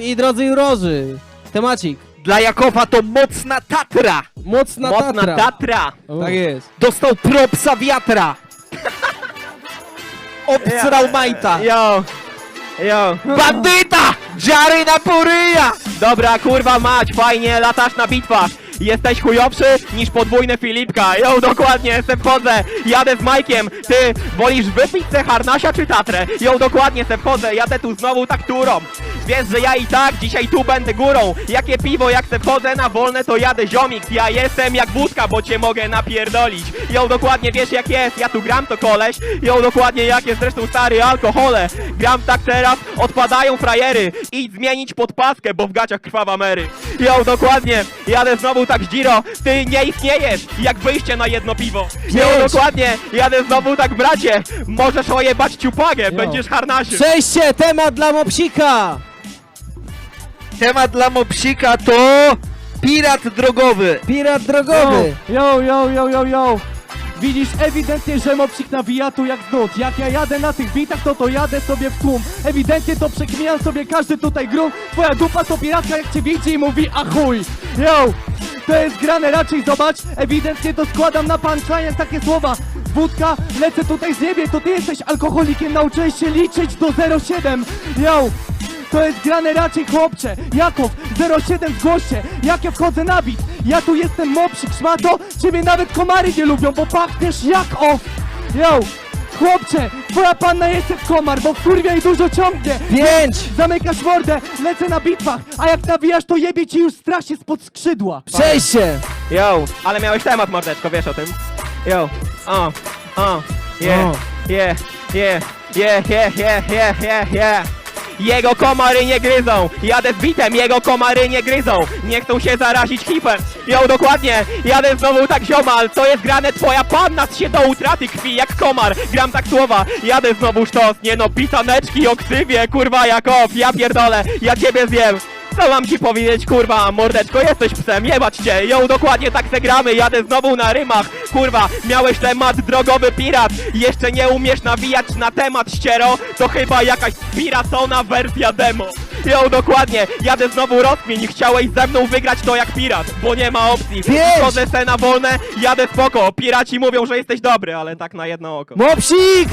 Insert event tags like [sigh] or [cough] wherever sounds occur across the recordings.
I drodzy jurorzy, temacik. Dla Jakowa to mocna Tatra! Mocna, Mocna Tatra. Tatra! Tak jest. Dostał propsa wiatra! [laughs] Obsrał majta! Yo, yo. Bandyta! Dziary na poryja! Dobra, kurwa mać, fajnie, latasz na bitwach. Jesteś chujowszy niż podwójne Filipka. Yo, dokładnie, se wchodzę. Jadę z Majkiem. Ty wolisz wypić se harnasia czy tatrę? Yo, dokładnie, se wchodzę. Jadę tu znowu tak turą. Wiesz, że ja i tak dzisiaj tu będę górą. Jakie piwo, jak se wchodzę na wolne, to jadę ziomik. Ja jestem jak wódka, bo cię mogę napierdolić. Yo, dokładnie, wiesz jak jest. Ja tu gram, to koleś. Yo, dokładnie, jak jest zresztą stary alkohole. Gram tak teraz, odpadają frajery. Idź zmienić podpaskę, bo w gaciach krwawa Mary. Yo, dokładnie, jadę znowu tak z Giro. Ty nie istniejesz, jak wyjście na jedno piwo. Yo, Pięć. dokładnie, jadę znowu tak bracie. Możesz ojebać ciupagę, Yo. będziesz harnasiu. Przejście, temat dla Mopsika. Temat dla Mopsika to... Pirat drogowy! Pirat drogowy. Yo, yo, yo, yo, yo! Widzisz ewidentnie, że mopsik nawija tu jak znud Jak ja jadę na tych bitach, to to jadę sobie w tłum. Ewidentnie to przekmijam sobie każdy tutaj grum Twoja dupa to piratka jak cię widzi i mówi achuj Yo! To jest grane raczej zobacz. Ewidentnie to składam na punchline takie słowa. Wódka, lecę tutaj z niebie, to ty jesteś alkoholikiem Nauczyłeś się liczyć do 07 Yo! To jest grane raczej chłopcze Jakow, 07 zgłoś się Jak ja wchodzę na bit Ja tu jestem mopsik, szmato Ciebie nawet komary nie lubią, bo pachniesz jak off Yo, chłopcze Twoja panna jest jak komar, bo wkurwia i dużo ciągnie Pięć. Zamykasz mordę, lecę na bitwach A jak nawijasz, to jebie ci już strasznie spod skrzydła Przejście. Yo, ale miałeś temat, mordeczko, wiesz o tym? Yo, o, o, yeah, O. yeah, yeah, yeah, yeah, yeah, yeah, yeah, yeah. Jego komary nie gryzą, jadę z bitem, jego komary nie gryzą. Nie chcą się zarazić hipem. Yo, dokładnie, jadę znowu tak ziomal. To jest grane, twoja panna się do utraty krwi jak komar. Gram tak słowa, jadę znowu sztos. Nie no, pisaneczki o ksywie, kurwa Jakob Ja pierdolę, ja ciebie zjem co mam ci powiedzieć, kurwa, mordeczko, jesteś psem, jebać cię, ją dokładnie tak se gramy, jadę znowu na rymach, kurwa, miałeś temat drogowy pirat, jeszcze nie umiesz nawijać na temat ściero, to chyba jakaś spiracona wersja demo. Ją dokładnie, jadę znowu rozkmin, chciałeś ze mną wygrać to jak pirat, bo nie ma opcji. Pięć! Chodzę se na wolne, jadę spoko, piraci mówią, że jesteś dobry, ale tak na jedno oko. Mopsik.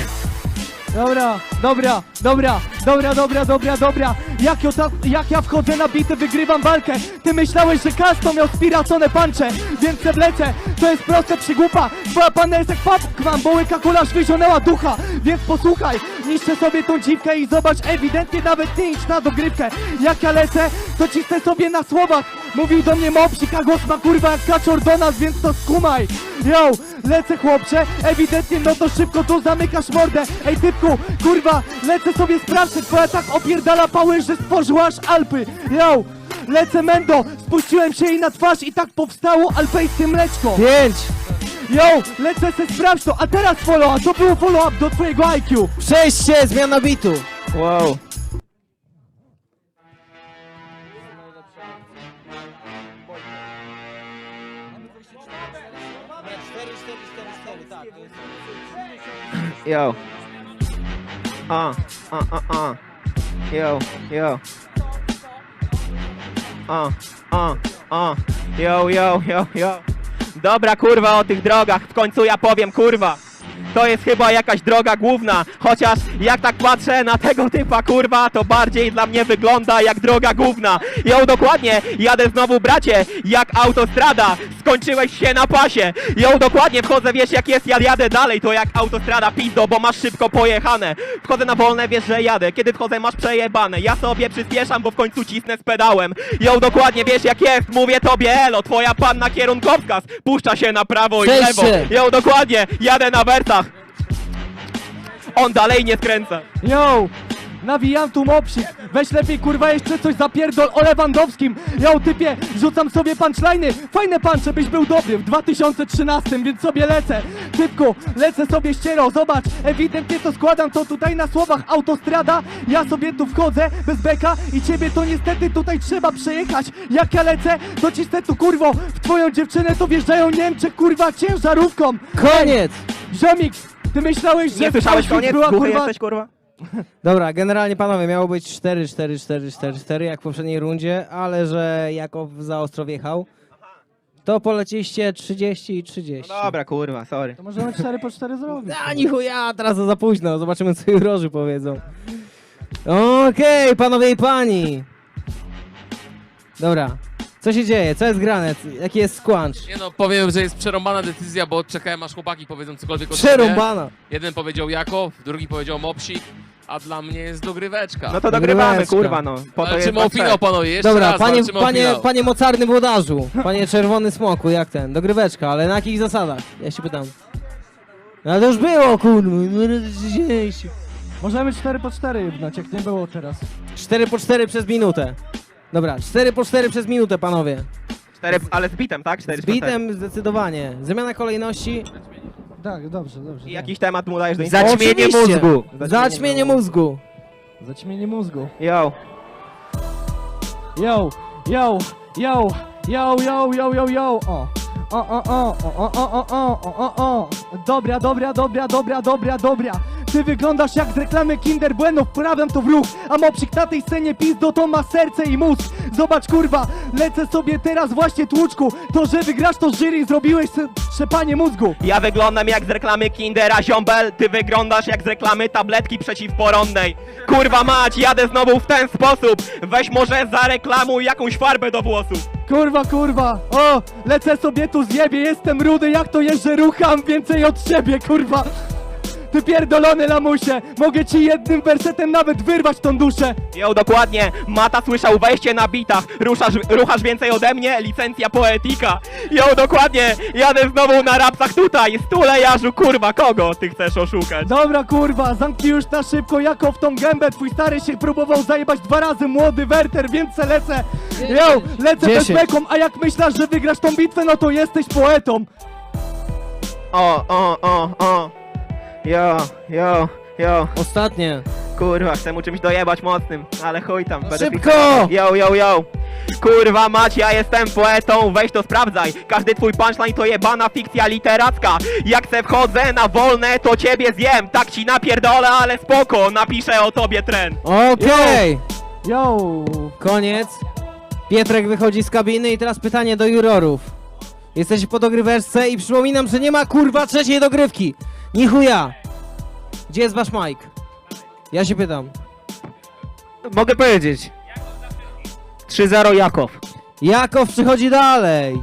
Dobra, dobra, dobra, dobra, dobra, dobra, dobra. Jak ja, jak ja wchodzę na bity, wygrywam walkę. Ty myślałeś, że Kasto miał spiracone pancze, więc se wlecę. To jest proste przygłupa. Twoja panna jest jak papkman, bo łyka kulasz wyzionęła ducha. Więc posłuchaj, niszczę sobie tą dziwkę i zobacz, ewidentnie nawet nie idź na dogrywkę. Jak ja lecę, to cisnę sobie na słowach. Mówił do mnie mopsik, a głos ma kurwa jak kaczor do nas, więc to skumaj. Yo, lecę chłopcze, ewidentnie no to szybko tu zamykasz mordę. Ej typku, kurwa, lecę sobie sprawdzę, twoja tak opierdala pały, że stworzyła aż Alpy. Yo, lecę mendo, spuściłem się jej na twarz i tak powstało alpejskie mleczko. Pięć. Yo, lecę se sprawdź to, a teraz follow, a to było follow up do twojego IQ. Przejście, zmiana bitu. Wow. Yo. Uh, uh, uh, uh. Yo, yo. Uh, uh, uh. Yo, yo, yo, yo. Dobra, kurwa, o tych drogach. W końcu ja powiem, kurwa. To jest chyba jakaś droga główna, chociaż jak tak patrzę na tego typa kurwa, to bardziej dla mnie wygląda jak droga główna. Ją dokładnie, jadę znowu bracie, jak autostrada, skończyłeś się na pasie. Ją dokładnie, wchodzę, wiesz jak jest, ja jadę dalej, to jak autostrada pizdo, bo masz szybko pojechane. Wchodzę na wolne, wiesz, że jadę, kiedy wchodzę masz przejebane. Ja sobie przyspieszam, bo w końcu cisnę z pedałem. Ją dokładnie, wiesz jak jest, mówię tobie elo, twoja panna kierunkowskaz, puszcza się na prawo i lewo. Ją dokładnie, jadę na On dalej nie skręca. Yo, nawijam tu mopsik. Weź lepiej kurwa jeszcze coś zapierdol o Lewandowskim. Yo, typie, rzucam sobie punchliny. Fajne puncze, byś był dobry w 2013, więc sobie lecę. Typku, lecę sobie ściero, zobacz. Ewidentnie to składam to tutaj na słowach autostrada. Ja sobie tu wchodzę bez beka i ciebie to niestety tutaj trzeba przejechać. Jak ja lecę, to cisnę tu kurwo. W twoją dziewczynę to wjeżdżają Niemcze kurwa ciężarówką. Koniec. Ziomik, ty myślałeś, że Nie słyszałeś koniec? była Głuchy kurwa jesteś kurwa? Dobra, generalnie panowie, miało być 4, 4, 4, 4, 4 jak w poprzedniej rundzie, ale że Jakob za ostro wjechał, to poleciście 30 i 30. No dobra, kurwa, sorry. To możemy 4 po 4 zrobić. A ni chuja, teraz to za późno, zobaczymy co jurorzy powiedzą. Okej, panowie i pani. Dobra, co się dzieje, co jest grane, jaki jest squanch? Nie no, powiem, że jest przerąbana decyzja, bo czekałem aż chłopaki powiedzą cokolwiek o sobie. Przerąbana. Jeden powiedział Jako, drugi powiedział Mopsik, a dla mnie jest dogryweczka. No to dogrywamy, Dogryweczka. kurwa, no. Po to jest walczymy o was finał, trzech. panowie, jeszcze Dobra, raz panie, walczymy o panie, finał. panie mocarny włodarzu, panie czerwony smoku, jak ten, dogryweczka, ale na jakich zasadach? Ja się pytam. No ale to już było, kurwa, no. Możemy 4 po 4 jebnąć, jak nie było teraz. 4 po 4 przez minutę. Dobra, 4 po 4 przez minutę, panowie. Cztery, ale z bitem, tak? Cztery Z bitem zdecydowanie. Zmiana kolejności. Tak, dobrze, dobrze. I jakiś temat mu dajesz do Za- Zaćmienie Oczywiście. mózgu. Zaćmienie mózgu. Zaćmienie mózgu. Yo. Yo, yo, yo, yo, yo, yo, yo, yo, o. O, o, o, o, o, o, o, o, o, o. Dobra, dobra, dobra, dobra, dobra, dobra. Ty wyglądasz jak z reklamy Kinder Bueno, wprawiam to w ruch A mopsik na tej scenie pizdo to ma serce i mózg Zobacz kurwa, lecę sobie teraz właśnie tłuczku To, że wygrasz to jury zrobiłeś trzepanie mózgu Ja wyglądam jak z reklamy Kindera Ziombel, ty wyglądasz jak z reklamy tabletki przeciwporonnej. Kurwa mać, jadę znowu w ten sposób. Weź może zareklamuj jakąś farbę do włosów. Kurwa, kurwa, o, lecę sobie tu zjebie, jestem rudy, jak to jeżdżę, rucham więcej od ciebie, kurwa. Ty pierdolony lamusie, mogę ci jednym wersetem nawet wyrwać tą duszę. Jo, dokładnie, Mata słyszał wejście na bitach. Ruszasz, ruchasz więcej ode mnie, licencja poetika. Jo, dokładnie, jadę znowu na rapsach tutaj. Stulejarzu, kurwa, kogo ty chcesz oszukać? Dobra, kurwa, zamknij już na szybko, jako w tą gębę, twój stary się próbował zajebać dwa razy, młody Werter, więc se lecę. Jo, lecę bez beką, a jak myślasz, że wygrasz tą bitwę, no to jesteś poetą. O, o, o, o. Jo, jo, jo. Ostatnie. Kurwa, chcę mu czymś dojebać mocnym, ale chuj tam. będę szybko! pikał. Yo, yo, yo! Kurwa mać, ja jestem poetą, weź to sprawdzaj Każdy twój punchline to jebana fikcja literacka Jak se wchodzę na wolne, to ciebie zjem Tak ci napierdolę, ale spoko, napiszę o tobie tren Okej. Yo, Koniec. Pietrek wychodzi z kabiny i teraz pytanie do jurorów. Jesteście po dogryweczce i przypominam, że nie ma kurwa trzeciej dogrywki. Ni chuja. Gdzie jest wasz Mike? Ja się pytam. Mogę powiedzieć. 3-0 Jakow. Jakow przychodzi dalej.